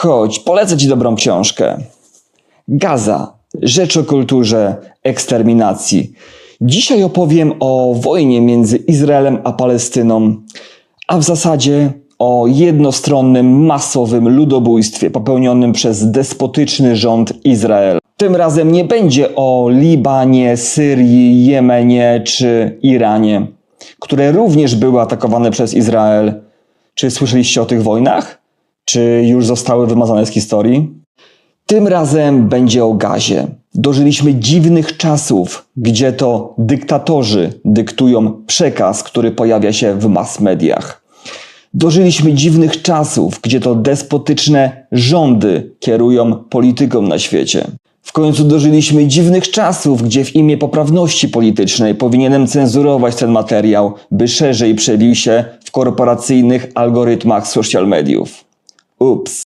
Chodź, polecę ci dobrą książkę. Gaza. Rzecz o kulturze eksterminacji. Dzisiaj opowiem o wojnie między Izraelem a Palestyną, a w zasadzie o jednostronnym, masowym ludobójstwie popełnionym przez despotyczny rząd Izraela. Tym razem nie będzie o Libanie, Syrii, Jemenie czy Iranie, które również były atakowane przez Izrael. Czy słyszeliście o tych wojnach? Czy już zostały wymazane z historii? Tym razem będzie o gazie. Dożyliśmy dziwnych czasów, gdzie to dyktatorzy dyktują przekaz, który pojawia się w mass mediach. Dożyliśmy dziwnych czasów, gdzie to despotyczne rządy kierują polityką na świecie. W końcu dożyliśmy dziwnych czasów, gdzie w imię poprawności politycznej powinienem cenzurować ten materiał, by szerzej przebił się w korporacyjnych algorytmach social mediów. Oops.